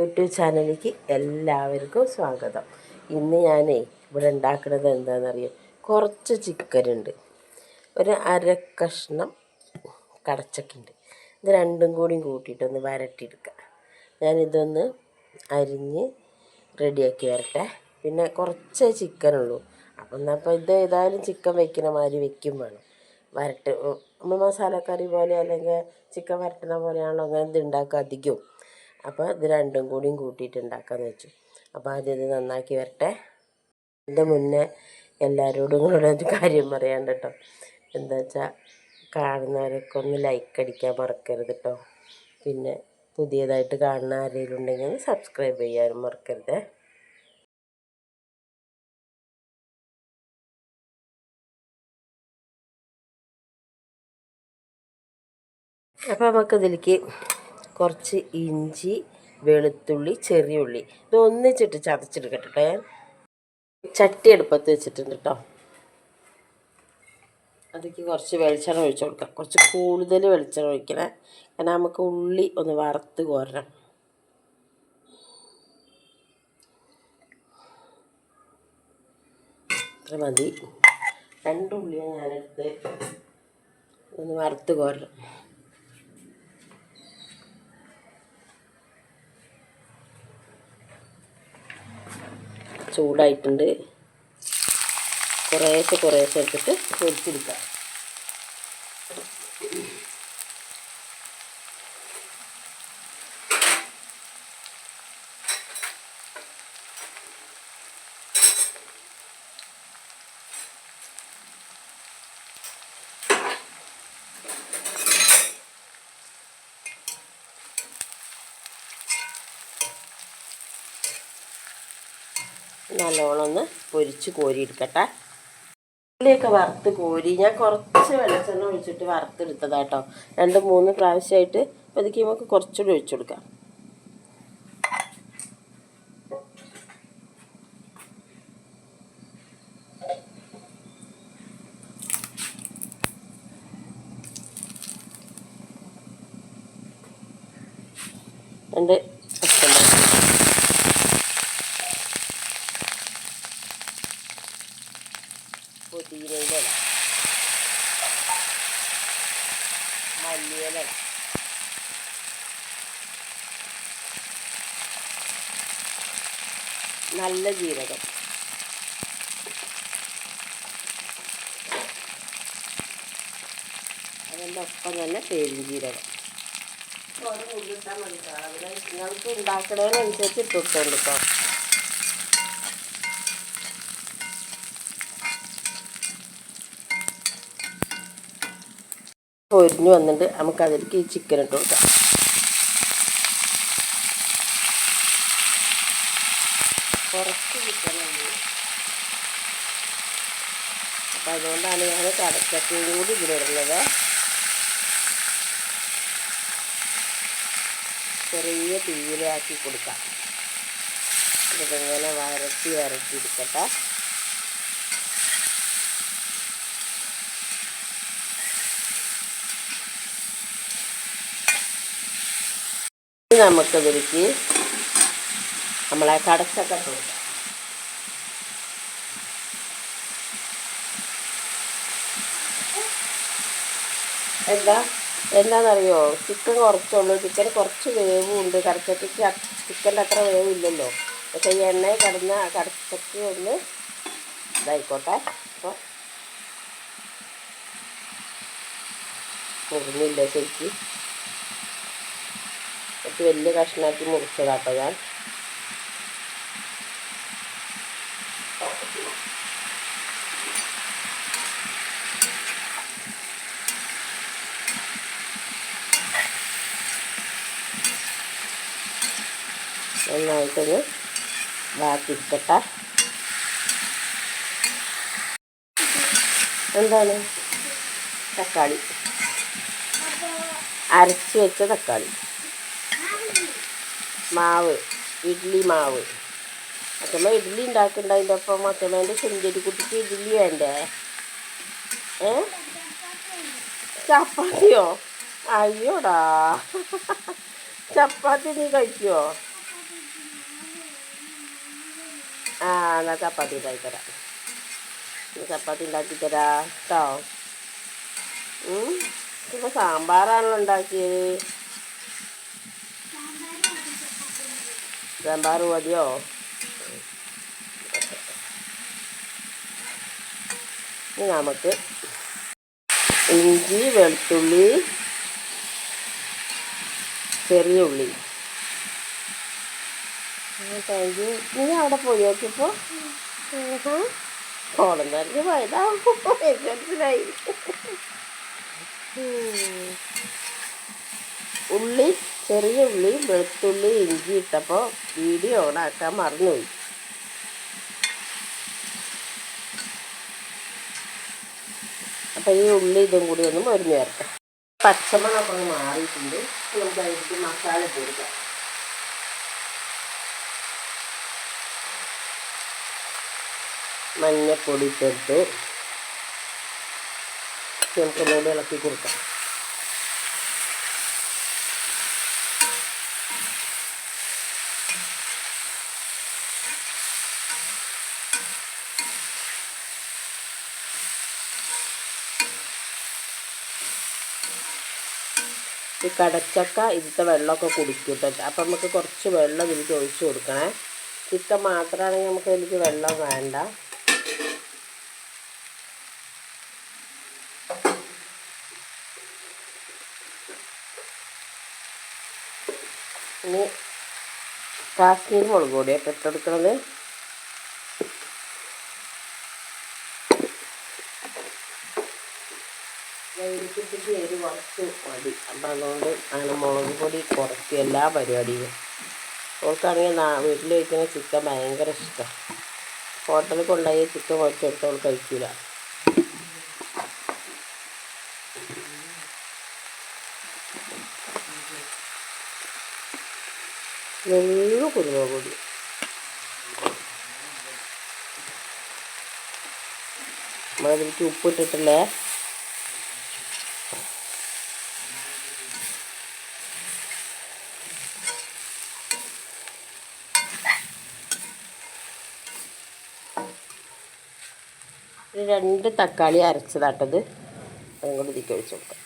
YouTube ചാനലിലേക്ക് എല്ലാവർക്കും സ്വാഗതം. ഇന്ന് ഞാനേ ഇവിടെ ഉണ്ടാക്കുന്നത് എന്താണെന്നറിയോ? കുറച്ച് ചിക്കനുണ്ട് ഒരു അര കഷ്ണം കടച്ചക്കുണ്ട് ഇത് രണ്ടും കൂടി കൂട്ടിയിട്ടൊന്ന് വരട്ടിയെടുക്കുക ഞാനിതൊന്ന് അരിഞ്ഞ് റെഡിയാക്കി വരട്ടെ. പിന്നെ കുറച്ച് ചിക്കനുള്ളൂ അപ്പം എന്നാൽ അപ്പോൾ ഇത് ഏതായാലും ചിക്കൻ വെക്കുന്ന മാതിരി വെക്കും വേണം. വരട്ട് നമ്മൾ മസാലക്കറി പോലെ അല്ലെങ്കിൽ ചിക്കൻ വരട്ടുന്ന പോലെയാണല്ലോ അങ്ങനെ ഇത് ഉണ്ടാക്കുക അധികവും അപ്പോൾ ഇത് രണ്ടും കൂടിയും കൂട്ടിയിട്ട് ഉണ്ടാക്കാമെന്ന് വെച്ചു. അപ്പോൾ ആദ്യം ഇത് നന്നാക്കി വരട്ടെ. എന്റെ മുന്നേ എല്ലാവരോടും കൂടെ ഒരു കാര്യം പറയാണ്ട് കേട്ടോ എന്താ വെച്ചാൽ കാണുന്നവരൊക്കെ ഒന്ന് ലൈക്ക് അടിക്കാൻ മറക്കരുത് കേട്ടോ പിന്നെ പുതിയതായിട്ട് കാണുന്ന ആരെങ്കിലും ഉണ്ടെങ്കിൽ ഒന്ന് സബ്സ്ക്രൈബ് ചെയ്യാനും മറക്കരുത്. അപ്പോൾ നമുക്കിതിലേക്ക് കുറച്ച് ഇഞ്ചി വെളുത്തുള്ളി ചെറിയ ഉള്ളി. ഇത് ഒന്നിച്ചിട്ട് ചതച്ചെടുക്കട്ടെ ചട്ടി എടുപ്പത്ത് വെച്ചിട്ടുണ്ട് കേട്ടോ അതിലേക്ക് കുറച്ച് വെളിച്ചെണ്ണ ഒഴിച്ചു കൊടുക്കാം. കുറച്ച് കൂടുതൽ വെളിച്ചെണ്ണ ഒഴിക്കണേ. കാരണം നമുക്ക് ഉള്ളി ഒന്ന് വറുത്ത് കോരണം. ഇത്ര മതി. രണ്ടുള്ളിയാണ് ഞാനെടുത്ത് ഒന്ന് വറുത്ത് കോരണം. ചൂടായിട്ടുണ്ട്. കുറേശ്ശെ കുറേശ്ശെ എടുത്തിട്ട് പൊരിച്ചെടുക്കാം നല്ലോണം ഒന്ന് പൊരിച്ച് കോരിയെടുക്കട്ടെ. ഉള്ളിയൊക്കെ വറുത്ത് കോരി ഞാൻ കുറച്ച് വെളിച്ചെണ്ണ ഒഴിച്ചിട്ട് വറുത്തെടുത്തതാട്ടോ. രണ്ട് മൂന്ന് പ്രാവശ്യമായിട്ട് അപ്പോൾ നമുക്ക് കുറച്ചുകൂടി ഒഴിച്ചു കൊടുക്കാം. രണ്ട് പച്ചമുളക് പുതിനയില മല്ലിയില നല്ല ജീരകം. അതിന്റെ ഒപ്പം തന്നെ പെരുംജീരകം നിങ്ങൾക്ക് ഉണ്ടാക്കണതിനനുസരിച്ച് ഇട്ടുകൊടുത്തോണ്ട് കേട്ടോ. പൊരിഞ്ഞ് വന്നിട്ട് നമുക്ക് അതിലേക്ക് ഈ ചിക്കൻ ഇട്ട് കൊടുക്കാം. കുറച്ച് ചിക്കനുണ്ട് അപ്പം അതുകൊണ്ടാണ് ഞാൻ കടച്ചക്കയും കൂടി ഇതിലിടുന്നത് ചെറിയ തീയിലാക്കി കൊടുക്കാം. ഇതിങ്ങനെ വരട്ടി വരട്ടി എടുക്കട്ടെ. ഇനി നമുക്കിതിലേക്ക് നമ്മളെ കടച്ചൊക്കെ എന്താ? എന്താണെന്നറിയോ ചിക്കൻ കുറച്ചുള്ളൂ. ചിക്കൻ കുറച്ച് വേവും ഉണ്ട് കടച്ചക്കയ്ക്ക് ചിക്കന്റെ അത്ര വേവില്ലല്ലോ. പക്ഷേ ഈ എണ്ണയിൽ കടന്ന കടച്ചക്ക ഒന്ന് ഇതായിക്കോട്ടെ. അപ്പോൾ മുറിഞ്ഞില്ല ശരിക്കും? കുറച്ച് വലിയ കഷ്ണാക്കി മുറിച്ചതാട്ടോ ഞാൻ. നന്നായിട്ടൊന്ന് വാട്ടിക്കട്ടെ എന്താണ്? തക്കാളി. അരച്ച് വെച്ച തക്കാളി. മാവ് ഇഡ്ഡലി മാവ്. അച്ഛമ്മ ഇഡ്ഡലി ഉണ്ടാക്കുന്നുണ്ട് അതിന്റെ ഒപ്പം അച്ഛമ്മേന്റെ സുന്ദരി കുട്ടിക്ക് ഇഡ്ഡലി വേണ്ടേ? ഏ? ചപ്പാത്തിയോ? അയ്യോടാ. ചപ്പാത്തി നീ കഴിക്കുമോ ആ എന്നാൽ ചപ്പാത്തി ഉണ്ടാക്കി തരാം ചപ്പാത്തി ഉണ്ടാക്കി തരാം കേട്ടോ ഇപ്പോൾ സാമ്പാറാണല്ലോ ഉണ്ടാക്കിയത്. സാമ്പാർ മതിയോ? ഇനി നമുക്ക് ഇഞ്ചി വെളുത്തുള്ളി ചെറിയ ഉള്ളി. താങ്ക് യു നീ അവിടെ പോയി നോക്കിയപ്പോൾ കോളം നിറഞ്ഞ് പോയതാ മനസ്സിലായി. ചെറിയ ഉള്ളി വെളുത്തുള്ളി ഇഞ്ചി ഇട്ടപ്പോൾ വീഡിയോ ഓണാക്കാൻ മറന്നുപോയി. അപ്പം ഈ ഉള്ളി ഇതും കൂടി ഒന്ന് മരുന്ന് ചേർക്കാം പച്ചമുളകൊക്കെ ഒന്ന് മാറിയിട്ടുണ്ട്. നമുക്ക് അതിലേക്ക് മസാല ഇട്ട് കൊടുക്കാം. മഞ്ഞപ്പൊടി ഇട്ടെടുത്ത് നമുക്കൊന്നുകൂടി ഇളക്കി കൊടുക്കാം. ഈ കടച്ചക്ക ഇതിലത്തെ വെള്ളമൊക്കെ കുടിക്കും കേട്ടോ അപ്പം നമുക്ക് കുറച്ച് വെള്ളം ഇതിലേക്ക് ഒഴിച്ച് കൊടുക്കണേ. ചിക്കൻ മാത്രമാണെങ്കിൽ നമുക്ക് ഇതിലേക്ക് വെള്ളം വേണ്ട. ഇനി കാശ്മീർ മുളക് ഇട്ടെടുക്കണത് വൈകിട്ടത്തേക്ക് മതി. അപ്പം അതുകൊണ്ട് അങ്ങനെ മുളക് പൊടി കുറച്ച് എല്ലാ പരിപാടിയും. ഓൾക്കാണെങ്കിൽ വീട്ടിൽ വയ്ക്കുന്ന ചിക്കൻ ഭയങ്കര ഇഷ്ടമാണ് ഹോട്ടലിൽ കൊണ്ടുപോയി ചിക്കൻ കുറച്ചെടുത്ത് അവൾ കഴിക്കില്ല നല്ല കുരുമുളക് പൊടി. നമ്മളതിലേക്ക് ഉപ്പിട്ടിട്ടില്ലേ? ഒരു രണ്ട് തക്കാളി അരച്ചതാട്ടത്. അതും കൂടി ഇതിക്ക് ഒഴിച്ചു കൊടുക്കാം.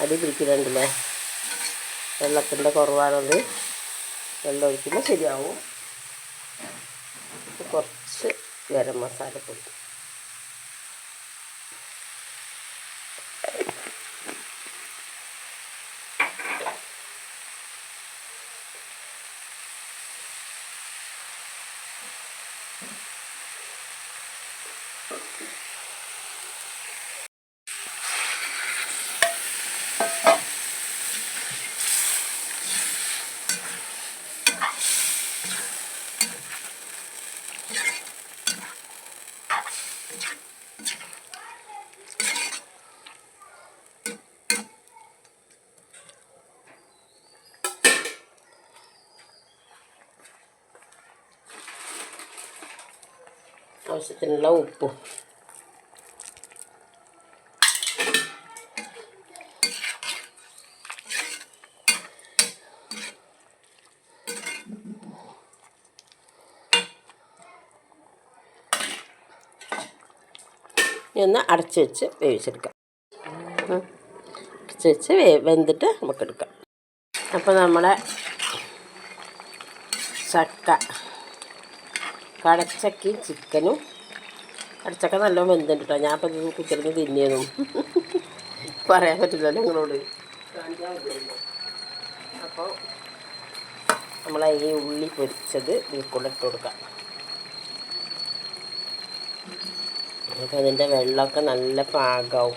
അടി പിടിക്കുന്നുണ്ടല്ലേ? വെള്ളത്തിന്റെ കുറവാണത്. വെള്ളം ഒഴിക്കുമ്പോൾ ശരിയാവും. കുറച്ച് ഗരം മസാലപ്പൊടി ആവശ്യത്തിനുള്ള ഉപ്പും ഒന്ന് അടച്ച് വെച്ച് വേവിച്ചെടുക്കാം. അടച്ച് വെച്ച് വേ വെന്തിട്ട് നമുക്കെടുക്കാം. അപ്പോൾ നമ്മുടെ ചക്ക കടച്ചക്കയും ചിക്കനും. കടച്ചക്ക നല്ലോണം വെന്തുണ്ട് കേട്ടോ. ഞാൻ അപ്പം ഇത് കുത്തിരുന്ന് തിന്നിയതും പറയാൻ പറ്റില്ല നിങ്ങളോട്. അപ്പോൾ നമ്മൾ ഈ ഉള്ളി പൊരിച്ചത് ഇതിൽക്കൂടെ ഇട്ട് കൊടുക്കാം. അപ്പോൾ അതിന്റെ വെള്ളമൊക്കെ നല്ല പാകമാവും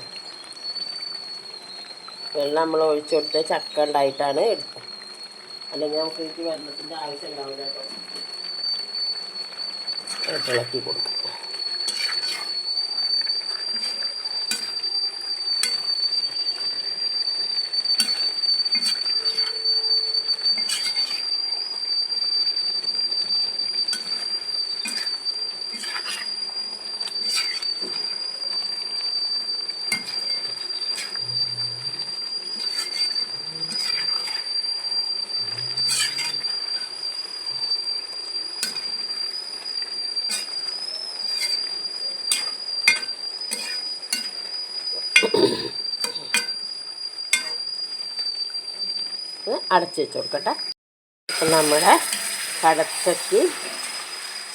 വെള്ളം നമ്മൾ ഒഴിച്ചു കൊടുത്ത് ചക്ക ഉണ്ടായിട്ടാണ് എടുക്കും അല്ലെങ്കിൽ നമുക്ക് എനിക്ക് വെള്ളത്തിന്റെ ആവശ്യം ഉണ്ടാവില്ല കേട്ടോ. ഇട്ട് അടച്ച് വെച്ച് കൊടുക്കട്ടെ. അപ്പം നമ്മുടെ കടച്ചക്ക്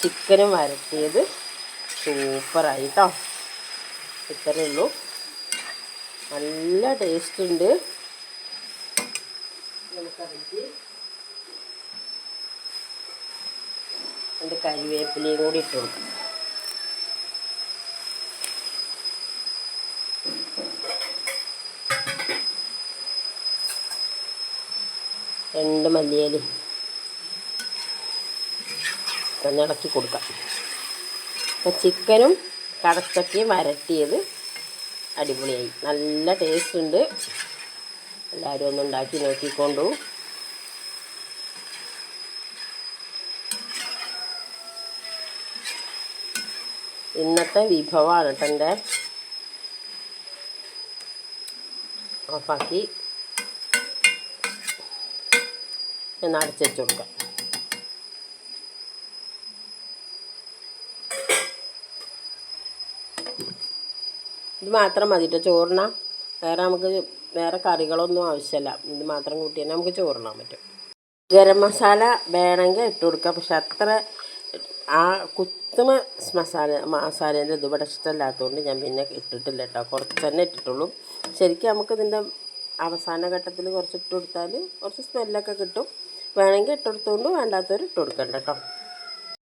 ചിക്കനും വരട്ടിയത് സൂപ്പറായി കേട്ടോ ഇത്രയേ ഉള്ളൂ. നല്ല ടേസ്റ്റ് ഉണ്ട്. നമുക്കതിലേക്ക് കരിവേപ്പിലയും കൂടി ഇട്ട് കൊടുക്കാം. രണ്ട് മല്ലിയില ഇളക്കി കൊടുക്കാം. അപ്പം ചിക്കനും കടച്ചക്കയും വരട്ടിയത് അടിപൊളിയായി. നല്ല ടേസ്റ്റ് ഉണ്ട്. എല്ലാവരും ഒന്ന് ഉണ്ടാക്കി നോക്കിക്കൊണ്ടു. ഇന്നത്തെ വിഭവമാണ് കേട്ടോ എന്റെ. ഓഫാക്കി. ഒന്ന് അടച്ചു കൊടുക്കാം. ഇത് മാത്രം മതി കേട്ടോ ചോറിന. വേറെ നമുക്ക് വേറെ കറികളൊന്നും ആവശ്യമില്ല ഇത് മാത്രം കൂട്ടി തന്നെ നമുക്ക് ചോറിനാൻ പറ്റും. ഗരം മസാല വേണമെങ്കിൽ ഇട്ട് കൊടുക്കാം. പക്ഷെ അത്ര ആ കുത്തുമ മസാല മസാലേന്റെ ഇത് ഇവിടെ ഇഷ്ടമില്ലാത്തതുകൊണ്ട് ഞാൻ പിന്നെ ഇട്ടിട്ടില്ല കേട്ടോ കുറച്ച് തന്നെ ഇട്ടിട്ടുള്ളൂ. ശരിക്കും നമുക്കിതിന്റെ അവസാന ഘട്ടത്തിൽ കുറച്ച് ഇട്ട് കൊടുത്താൽ കുറച്ച് സ്മെല്ലൊക്കെ കിട്ടും. വേണമെങ്കിൽ ഇട്ടുകൊടുത്തോണ്ട് വേണ്ടാത്തവർ ഇട്ട് കൊടുക്കണ്ട കേട്ടോ.